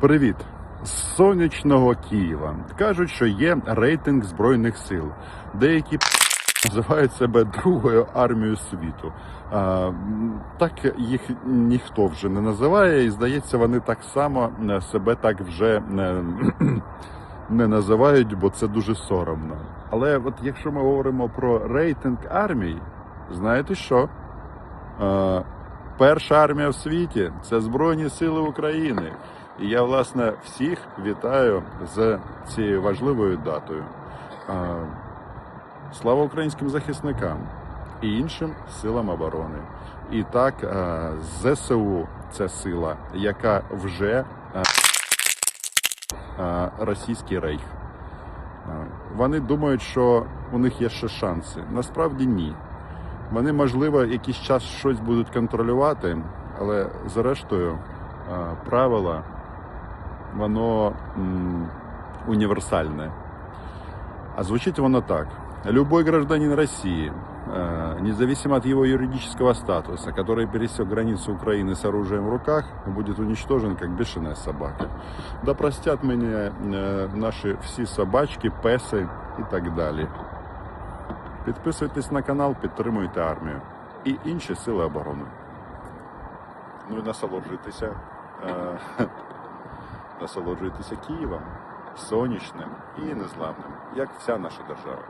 Привіт! З сонячного Києва. Кажуть, що є рейтинг Збройних сил. Деякі називають себе другою армією світу. А, так їх ніхто вже не називає, і здається, вони так само е, себе так вже не, не називають, бо це дуже соромно. Але от якщо ми говоримо про рейтинг армій, знаєте що? Е, Перша армія в світі це Збройні Сили України. І я, власне, всіх вітаю з цією важливою датою. Слава українським захисникам і іншим силам оборони. І так, ЗСУ це сила, яка вже російський рейх. Вони думають, що у них є ще шанси. Насправді ні. Вони, можливо, якийсь час щось будуть контролювати, але зрештою правила воно м, універсальне. А звучит оно так. Любой гражданин России, э, независимо от его юридического статуса, который пересек границу Украины с оружием в руках, будет уничтожен как бешеная собака. Да простят меня э, наши всі собачки, песи і так далі. Підписуйтесь на канал, підтримуйте армію і інші сили оборони. Ну і насолоджуйтеся, е, насолоджуйтеся Києвом, сонячним і незламним, як вся наша держава.